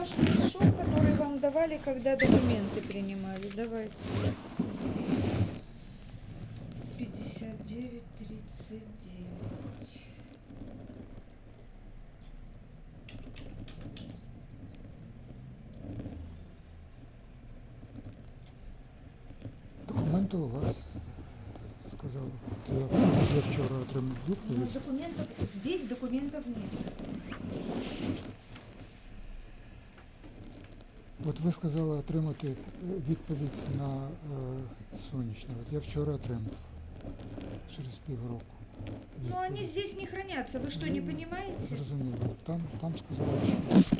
ваш мешок, который вам давали, когда документы принимали. Давайте. Пятьдесят девять тридцать девять. Документи у вас сказали. Це я, я вчора отримав відповідь. документов здесь документов нет. От ви сказали отримати е, відповідь на е, сонячне. От я вчора отримав через півроку. Но они відповідь. здесь не хранятся. Вы что, не Ну, понимаете? Зрозуміло. Там, там сказали, що